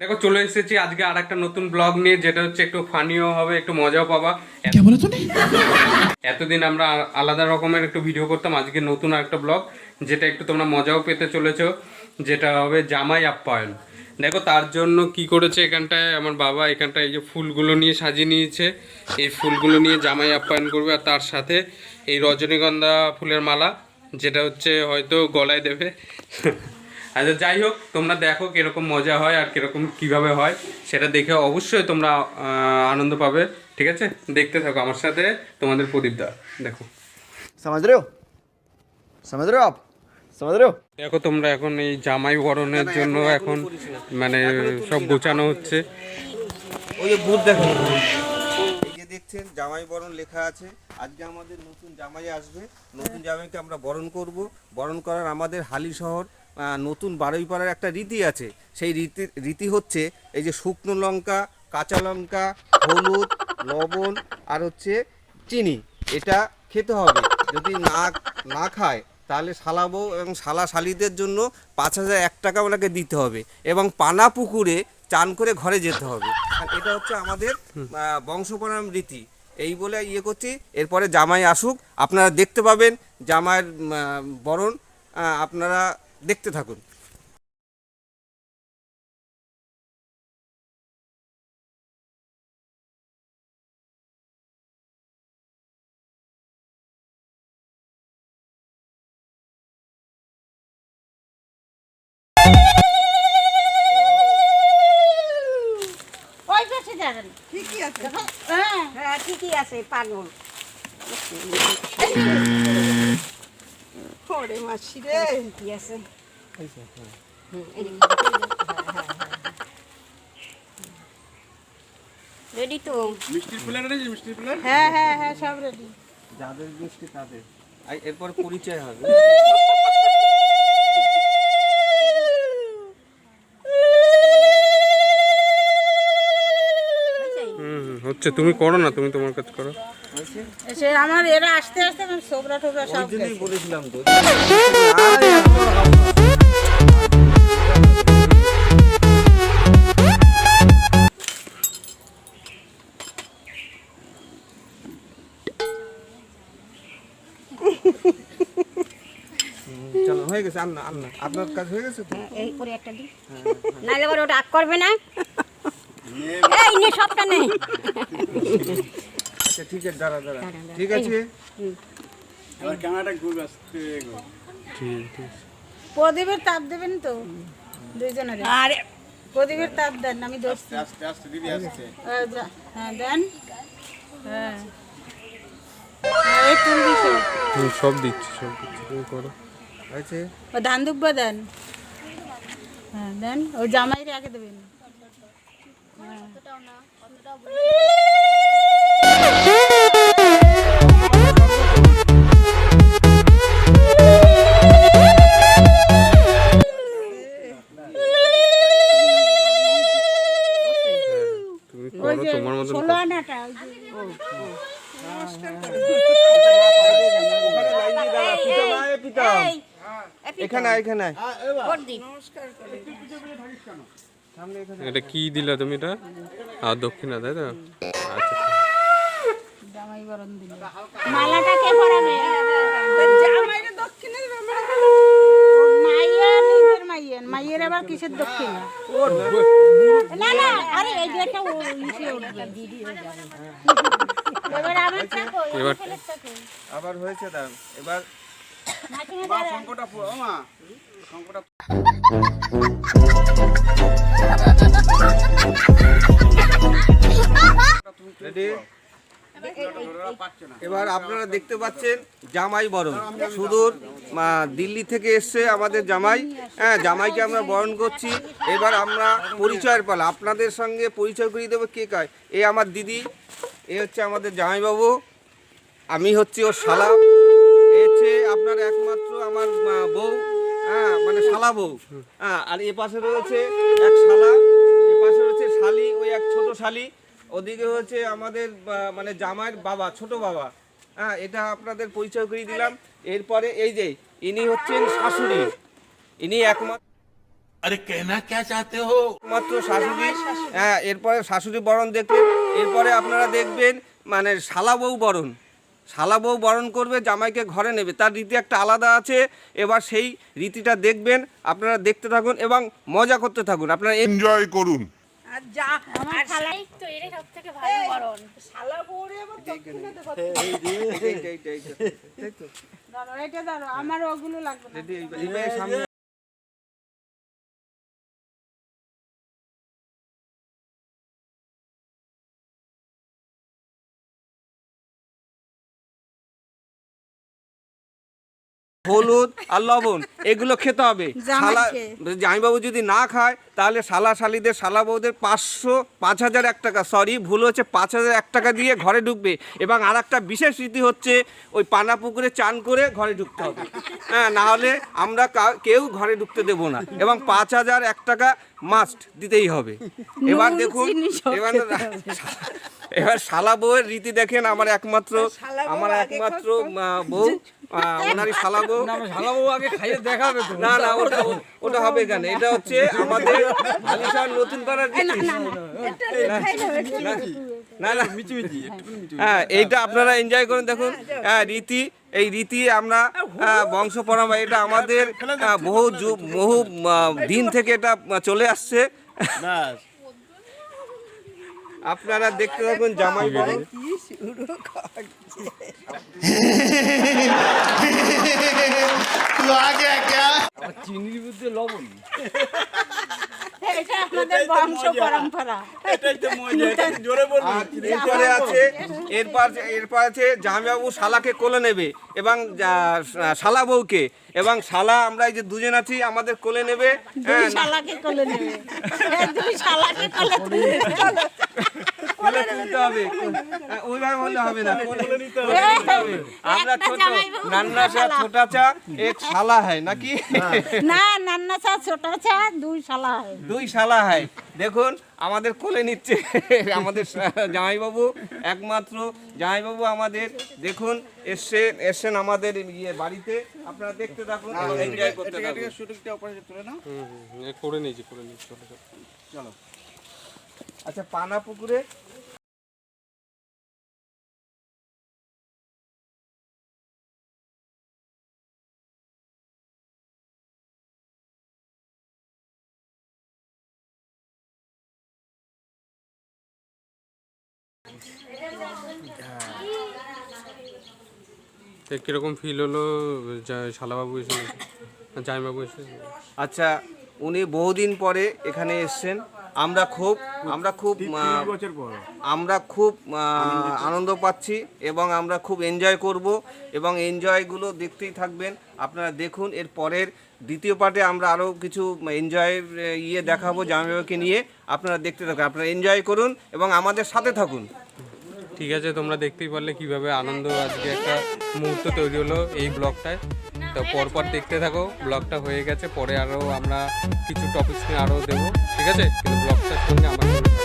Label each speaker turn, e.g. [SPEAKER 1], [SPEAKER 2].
[SPEAKER 1] দেখো চলে এসেছি আজকে আর একটা নতুন ব্লগ নিয়ে যেটা হচ্ছে একটু ফানিও হবে একটু মজাও পাবা। এতদিন আমরা আলাদা রকমের একটু ভিডিও করতাম আজকে নতুন একটা ব্লগ যেটা একটু তোমরা মজাও পেতে চলেছ যেটা হবে জামাই আপ্যায়ন। দেখো তার জন্য কি করেছে এখানটায় আমার বাবা এখানটায় এই যে ফুলগুলো নিয়ে সাজিয়ে নিয়েছে এই ফুলগুলো নিয়ে জামাই আপ্যায়ন করবে আর তার সাথে এই রজনীগন্ধা ফুলের মালা যেটা হচ্ছে হয়তো গলায় দেবে। আচ্ছা যাই হোক তোমরা দেখো কীরকম মজা হয় আর কীরকম কীভাবে হয়। সেটা দেখে অবশ্যই তোমরা আনন্দ পাবে ঠিক আছে? দেখতে থাকো আমার সাথে তোমাদের প্রদীপদা দেখো।
[SPEAKER 2] সমাজ রেও সমাজ রেও আপ
[SPEAKER 1] দেখো তোমরা এখন এই জামাই বরণের জন্য এখন মানে সব গোছানো হচ্ছে।
[SPEAKER 2] ওই যে ভূত দেখো। দেখছেন জামাই বরণ লেখা আছে। আজকে আমাদের নতুন জামাই আসবে। নতুন জামাইকে আমরা বরণ করব। বরণ করার আমাদের হালি শহর নতুন বারুইপাড়ার একটা রীতি আছে। সেই রীতি রীতি হচ্ছে এই যে শুকনো লঙ্কা কাঁচা লঙ্কা হলুদ লবণ আর হচ্ছে চিনি। এটা খেতে হবে। যদি না না খায় তাহলে শালাবো এবং শালা শালিদের জন্য পাঁচ হাজার এক টাকা ওনাকে দিতে হবে এবং পানা পুকুরে চান করে ঘরে যেতে হবে। আর এটা হচ্ছে আমাদের বংশপরাম রীতি। এই বলে ইয়ে করছি। এরপরে জামাই আসুক। আপনারা দেখতে পাবেন জামাইয়ের বরণ। আপনারা দেখতে থাকুন।
[SPEAKER 3] ঠিকই আছে।
[SPEAKER 4] হ্যাঁ
[SPEAKER 3] হ্যাঁ ঠিকই আছে পাগল। ওরে মাসি রে।
[SPEAKER 4] ঠিকই আছে। রেডি তো?
[SPEAKER 3] হ্যাঁ হ্যাঁ হ্যাঁ সব রেডি
[SPEAKER 2] যাদের মিষ্টি তাদের। এরপর পরিচয় হবে।
[SPEAKER 1] হচ্ছে তুমি করো না তুমি তোমার কাজ করো
[SPEAKER 3] সে আমার এরা আসতে আসতে সোবরা টোবরা সব
[SPEAKER 2] বলেছিলাম তো চলো হয়ে গেছে আন্না আন্না আপনার কাজ হয়ে গেছে তো
[SPEAKER 4] এই করে একটা দিই নাহলে আবার ওটা আগ করবে না এই নে সবটা নেই
[SPEAKER 2] আচ্ছা ঠিক আছে দাঁড়া দাঁড়া। ঠিক আছে?
[SPEAKER 1] ঠিক ঠিক।
[SPEAKER 3] প্রদীপের তাপ দেবেন তো দুইজনের।
[SPEAKER 4] আরে।
[SPEAKER 3] প্রদীপের তাপ দেন আমি দোস্ত হ্যাঁ দেন। হ্যাঁ। হ্যাঁ, এই তুলবি সব
[SPEAKER 1] দিচ্ছি সব দিচ্ছি তুমি করো।
[SPEAKER 2] হয়েছে
[SPEAKER 3] ও ধান দুব্বা দেন। হ্যাঁ দেন। ওই জামাইরে আগে দেবেন।
[SPEAKER 1] তুমি
[SPEAKER 3] ওই
[SPEAKER 1] করো তোমার মতন
[SPEAKER 2] এখানে এখানে আয়।
[SPEAKER 1] এটা কি দিলা তুমি এটা? আর দক্ষিণা তাই তো? আচ্ছা।
[SPEAKER 3] জামাই বরণ দিল
[SPEAKER 4] মালাটা কে পরাবে?
[SPEAKER 3] জামাইরে দক্ষিণে মাইয়া নিজের মাইয়ের মাইয়ের আবার কিসের দক্ষিণ?
[SPEAKER 4] না না আরে এই যে একটা ইসে উঠবে। দিদি যাবে এবার
[SPEAKER 2] আবার হয়েছে দাঁড়ান এবার পুরো মা। এবার আপনারা দেখতে পাচ্ছেন জামাই বরণ। সুদূর দিল্লি থেকে এসছে আমাদের জামাই। হ্যাঁ জামাইকে আমরা বরণ করছি। এবার আমরা পরিচয়ের পালা। আপনাদের সঙ্গে পরিচয় করিয়ে দেবো কে কায় এ আমার দিদি এ হচ্ছে আমাদের জামাইবাবু। আমি হচ্ছি ওর হচ্ছে আপনার একমাত্র আমার বউ হ্যাঁ মানে শালা বউ। হ্যাঁ আর এ পাশে রয়েছে এক শালা এ পাশে রয়েছে শালি ওই এক ছোট শালি। ওদিকে হচ্ছে আমাদের মানে জামাইয়ের বাবা ছোট বাবা। হ্যাঁ এটা আপনাদের পরিচয় করিয়ে দিলাম। এরপরে এই যে ইনি হচ্ছেন শাশুড়ি। ইনি একমাত্র শাশুড়ি। হ্যাঁ এরপরে শাশুড়ি বরণ দেখবেন এরপরে আপনারা দেখবেন মানে শালা বউ বরণ। শালা বউ বরণ করবে জামাইকে ঘরে নেবে। তার রীতি একটা আলাদা আছে। এবার সেই রীতিটা দেখবেন আপনারা দেখতে থাকুন এবং মজা করতে থাকুন। আপনারা
[SPEAKER 5] এনজয় করুন।
[SPEAKER 4] আমার খালাই তো
[SPEAKER 2] হলুদ আর লবণ এগুলো খেতে হবে। শালা। জামাইবাবু যদি না খায় তাহলে শালা শালিদের শালা বউদের পাঁচশো পাঁচ হাজার এক টাকা সরি ভুল হচ্ছে পাঁচ হাজার এক টাকা দিয়ে ঘরে ঢুকবে। এবং আর একটা বিশেষ রীতি হচ্ছে ওই পানা পুকুরে চান করে ঘরে ঢুকতে হবে। হ্যাঁ না হলে আমরা কেউ ঘরে ঢুকতে দেব না। এবং পাঁচ হাজার এক টাকা মাস্ট দিতেই হবে। এবার দেখুন এবার এবার শালা বউয়ের রীতি দেখেন আমার একমাত্র আমার একমাত্র আহ, বউ আহ, ওনারই শালা বউ না না ওটা ওটা হবে কেন? এটা হচ্ছে আমাদের আলিশান নতুন রীতি। না না হ্যাঁ এইটা আপনারা এনজয় করুন দেখুন। হ্যাঁ রীতি এই রীতি আমরা বংশ পরম্পরা এটা আমাদের বহু যুগ বহু দিন থেকে এটা চলে আসছে। আপনারা দেখতে পাবেন জামাই বাবু।
[SPEAKER 6] কি শুরু করছে তো আগে কে আচ্ছা চিনির মধ্যে লবণ।
[SPEAKER 3] এটা আমাদের বংশ পরম্পরা।
[SPEAKER 2] আর এরপরে আছে এরপর এরপর আছে জামাইবাবু শালাকে কোলে নেবে এবং শালা বউকে। এবং শালা আমরা এই যে দুজন আছি আমাদের কোলে নেবে। হ্যাঁ,
[SPEAKER 3] শালাকে কোলে নেবে। দুই শালাকে কোলে নেবে।
[SPEAKER 2] কোলে নিতে হবে। ওইভাবে হলে হবে না। কোলে নিতে হবে। আমরা ছোট নান্না চা ছোটা চা এক শালা হয় নাকি?
[SPEAKER 3] না নান্না চা ছোট চা দুই শালা হয়।
[SPEAKER 2] দুই শালা হয়। দেখুন আমাদের কোলে নিচ্ছে আমাদের জামাইবাবু একমাত্র। জামাইবাবু আমাদের দেখুন এসে এসেন আমাদের ইয়ে বাড়িতে। আপনারা দেখতে থাকুন এনজয় করতে থাকুন।
[SPEAKER 1] করে নিয়েছি করে নিয়েছি চলো, চলো।
[SPEAKER 2] আচ্ছা পানা পুকুরে?
[SPEAKER 1] কীরকম ফিল হলো শালাবাবু এসে জামাইবাবু এসে?
[SPEAKER 2] আচ্ছা উনি বহুদিন পরে এখানে এসছেন। আমরা খুব আমরা খুব আমরা খুব আনন্দ পাচ্ছি এবং আমরা খুব এনজয় করব এবং এনজয়গুলো দেখতেই থাকবেন। আপনারা দেখুন এর পরের দ্বিতীয় পার্টে আমরা আরও কিছু এনজয়ের ইয়ে দেখাবো জামাইবাবুকে নিয়ে। আপনারা দেখতে থাকুন আপনারা এনজয় করুন এবং আমাদের সাথে থাকুন।
[SPEAKER 1] ঠিক আছে তোমরা দেখতেই পারলে কীভাবে আনন্দ আজকে একটা মুহূর্ত তৈরি হলো এই ব্লগটায়। তো পরপর দেখতে থাকো ব্লগটা হয়ে গেছে পরে আরও আমরা কিছু টপিকস নিয়ে আরও দেবো। ঠিক আছে? কিন্তু ব্লগটার সঙ্গে আমার